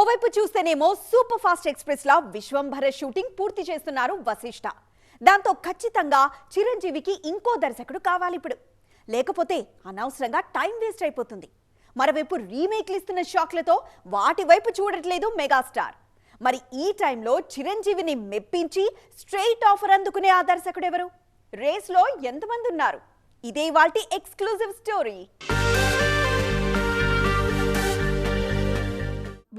ఓవైపు చూస్తేనేమో super fast express లా విశ్వంభర షూటింగ్ పూర్తి చేస్తున్నారు వశిష్ఠ దాంతో ఖచ్చితంగా చిరంజీవికి ఇంకో దర్శకుడు కావాలి ఇప్పుడు. లేకపోతే అనవసరంగా టైం వేస్ట్ అయిపోతుంది. మరోవైపు రీమేక్లు ఇస్తున్న షాక్లతో వాటి వైపు చూడట్లేదు మెగాస్టార్. మరి ఈ టైంలో చిరంజీవిని మెప్పించి స్ట్రెయిట్ ఆఫర్ అందుకునే ఆ దర్శకుడు ఎవరు రేస్లో ఎంతమంది ఉన్నారు? ఇదే వాటి ఎక్స్క్లూజివ్ స్టోరీ.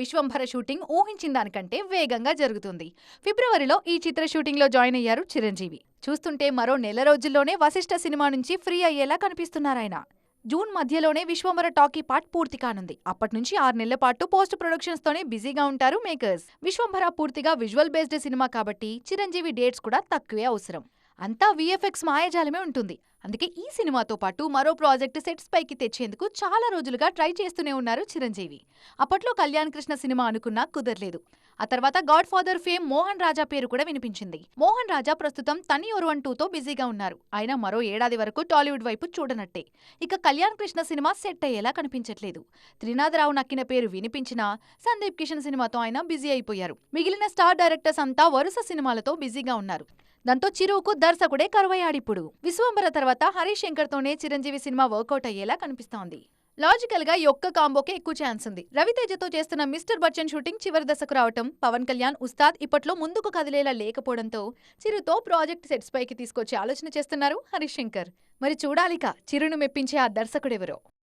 విశ్వంభర షూటింగ్ ఊహించిన దానికంటే వేగంగా జరుగుతుంది. ఫిబ్రవరిలో ఈ చిత్ర షూటింగ్లో జాయిన్ అయ్యారు చిరంజీవి. చూస్తుంటే మరో నెల రోజుల్లోనే వశిష్ఠ సినిమా నుంచి ఫ్రీ అయ్యేలా కనిపిస్తున్నారాయన జూన్ మధ్యలోనే విశ్వంభర టాకీ పార్ట్ పూర్తి కానుంది. అప్పటి నుంచి ఆరు నెలల పాటు పోస్ట్ ప్రొడక్షన్స్ తోనే బిజీగా ఉంటారు మేకర్స్. విశ్వంభర పూర్తిగా విజువల్ బేస్డ్ సినిమా కాబట్టి చిరంజీవి డేట్స్ కూడా తక్కువే అవసరం. అంతా విఎఫ్ఎక్స్ మాయాజాలమే ఉంటుంది. అందుకే ఈ సినిమాతో పాటు మరో ప్రాజెక్ట్ సెట్స్ పైకి తెచ్చేందుకు చాలా రోజులుగా ట్రై చేస్తూనే ఉన్నారు చిరంజీవి. అప్పట్లో కళ్యాణ్ కృష్ణ సినిమా అనుకున్నా కుదరలేదు. ఆ తర్వాత God father fame Mohan Raja పేరు కూడా వినిపించింది. మోహన్ రాజా ప్రస్తుతం తని ఒరువన్ టూతో బిజీగా ఉన్నారు. ఆయన మరో ఏడాది వరకు టాలీవుడ్ వైపు చూడనట్టే. ఇక కళ్యాణ్ కృష్ణ సినిమా సెట్ అయ్యేలా కనిపించట్లేదు. త్రినాథరావు నక్కిన పేరు వినిపించినా సందీప్ కిషన్ సినిమాతో ఆయన బిజీ అయిపోయారు. మిగిలిన స్టార్ డైరెక్టర్స్ అంతా వరుస సినిమాలతో బిజీగా ఉన్నారు. దాంతో చిరువుకు దర్శకుడే కరువయ్యాడిప్పుడు. విశ్వంబర తర్వాత హరీష్ శంకర్తోనే చిరంజీవి సినిమా వర్కౌట్ అయ్యేలా కనిపిస్తోంది. లాజికల్గా ఒక్క కాంబోకే ఎక్కువ ఛాన్స్ ఉంది. రవితేజతో చేస్తున్న మిస్టర్ బచ్చన్ షూటింగ్ చివరి దశకు రావటం పవన్ కళ్యాణ్ ఉస్తాద్ ఇప్పట్లో ముందుకు కదిలేలా లేకపోవడంతో చిరుతో ప్రాజెక్ట్ సెట్స్ పైకి తీసుకొచ్చే ఆలోచన చేస్తున్నారు హరీష్ శంకర్ మరి చూడాలిక చిరును మెప్పించే ఆ దర్శకుడెవరో.